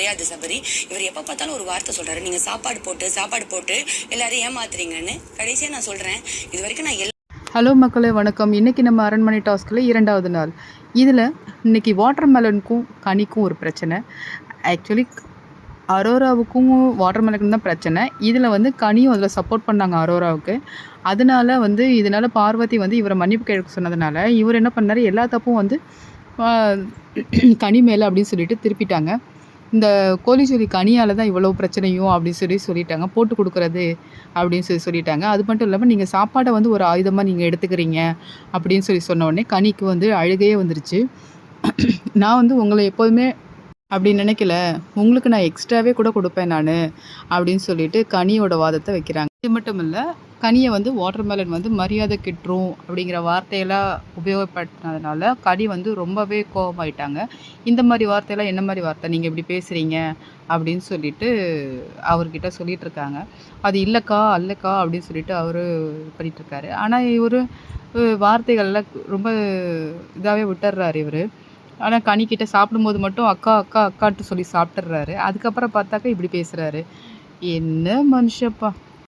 கிடையாது சபரி. இவர் எப்போ பார்த்தாலும் ஒரு வார்த்தை சொல்கிறாரு நீங்கள் சாப்பாடு போட்டு சாப்பாடு போட்டு எல்லாரையும் ஏமாத்துறீங்கன்னு கடைசியாக நான் சொல்கிறேன் இது வரைக்கும் நான் எல்லா ஹலோ மக்களே வணக்கம். இன்றைக்கி நம்ம அரண்மனை டாஸ்கில் இரண்டாவது நாள். இதில் இன்னைக்கு வாட்டர் மெலனுக்கும் கனிக்கும் ஒரு பிரச்சனை. ஆக்சுவலி அரோராவுக்கும் வாட்டர் மெலனுக்கும் தான் பிரச்சனை. இதில் வந்து கனியும் அதில் சப்போர்ட் பண்ணாங்க அரோராவுக்கு. அதனால வந்து இதனால் பார்வதி வந்து இவரை மன்னிப்பு கேட்க சொன்னதுனால இவர் என்ன பண்ணார்? எல்லா தப்பும் வந்து கனி மேலே அப்படின்னு சொல்லிட்டு திருப்பிட்டாங்க. இந்த கோலிச்சொலி கனியால் தான் இவ்வளோ பிரச்சனையும் அப்படின்னு சொல்லி சொல்லிட்டாங்க. போட்டு கொடுக்குறது அப்படின்னு சொல்லி சொல்லிட்டாங்க. அது மட்டும் இல்லாமல் நீங்கள் சாப்பாடை வந்து ஒரு ஆயுதமாக நீங்கள் எடுத்துக்கிறீங்க அப்படின்னு சொல்லி சொன்ன உடனே கனிக்கு வந்து அழுகையே வந்துருச்சு. நான் வந்து உங்களை எப்போதுமே அப்படி நினைக்கல. உங்களுக்கு நான் எக்ஸ்ட்ராவே கூட கொடுப்பேன் நான் அப்படின்னு சொல்லிட்டு கனியோட வாதத்தை வைக்கிறாங்க. இது மட்டும் இல்லை கனியை வந்து வாட்டர்மெலன் வந்து மரியாதை கிட்டுரும் அப்படிங்கிற வார்த்தையெல்லாம் உபயோகப்படுத்தினதுனால கனி வந்து ரொம்பவே கோபமாயிட்டாங்க. இந்த மாதிரி வார்த்தையெல்லாம் என்ன மாதிரி வார்த்தை? நீங்கள் இப்படி பேசுகிறீங்க அப்படின்னு சொல்லிட்டு அவர்கிட்ட சொல்லிட்டு இருக்காங்க. அது இல்லைக்கா அல்லக்கா அப்படின்னு சொல்லிட்டு அவர் பண்ணிட்டு ஆனால் இவர் வார்த்தைகள்லாம் ரொம்ப இதாகவே விட்டுறாரு இவர். ஆனால் கனிக்கிட்ட சாப்பிடும்போது மட்டும் அக்கா அக்கா அக்கான்ட்டு சொல்லி சாப்பிட்டுறாரு. அதுக்கப்புறம் பார்த்தாக்கா இப்படி பேசுகிறாரு என்ன மனுஷப்பா.